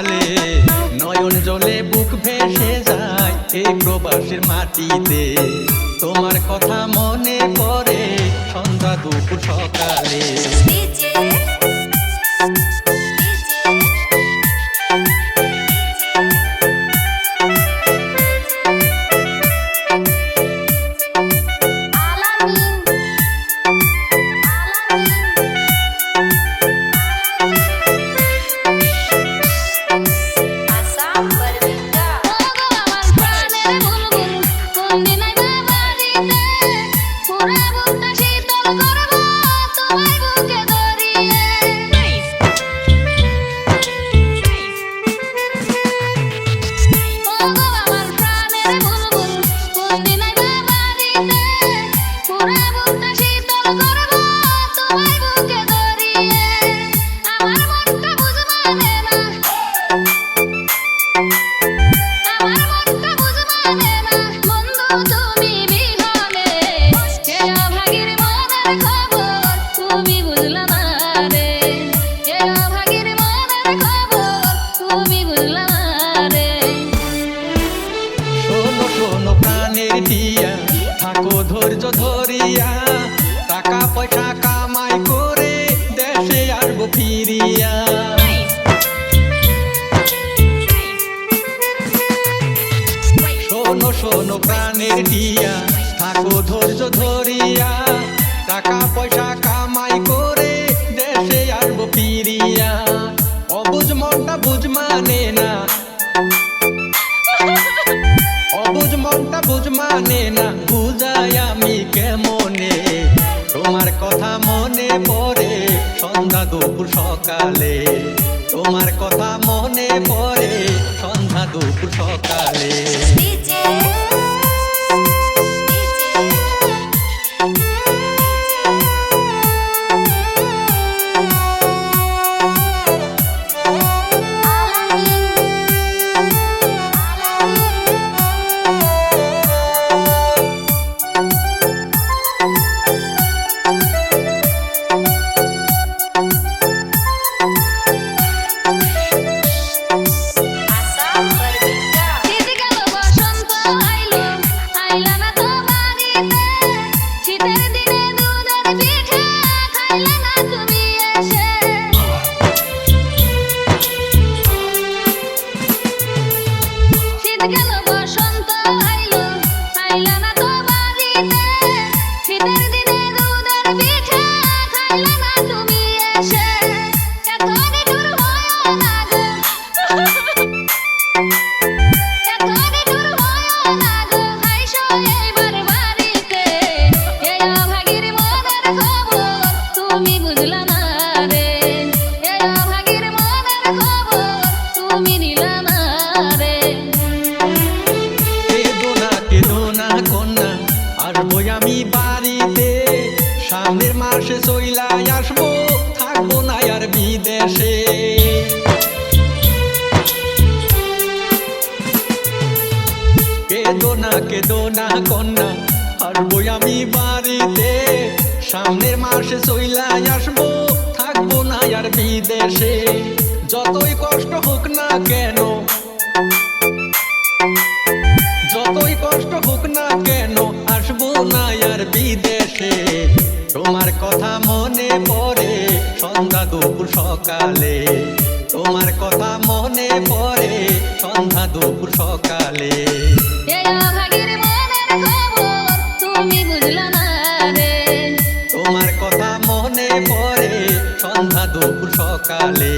জলে, নয়ন জলে বুক ভেসে যায় এই প্রবাসের মাটিতে। তোমার কথা মনে পড়ে সন্ধ্যা দুপুর সকালে। ওগো আমার ধরিয়া টাকা পয়সা কামাই করে দেশে আসব ফিরিয়া। শোনো শোনো প্রাণের দিয়া থাকো ধৈর্য ধরিয়া, টাকা পয়সা কামাই করে দেশে আসব ফিরিয়া। অবুঝ মনটা বুঝ মানে না। পড়ে সন্ধ্যা দুপুর সকালে। তোমার কথা মনে পড়ে সন্ধ্যা দুপুর সকালে। বসন্ত আইলো আইলা না তো বাড়িতে। শীতের দিনে দুধের পিঠে বাড়িতে। সামনের মাসে চইলা আসব, থাকব না আর বিদেশে। কেদো না কেদো না কন্যা আসব আমি বাড়িতে। সামনের মাসে চইলা আসব, থাকব না আর বিদেশে। যতই কষ্ট হোক না কেন, যতই কষ্ট হোক না কেন, আসব না কথা মনে পড়ে সন্ধ্যা দুপুর সকালে। তোমার কথা মনে পড়ে সন্ধ্যা দুপুর সকালে। তোমার কথা মনে পড়ে সন্ধ্যা দুপুর সকালে।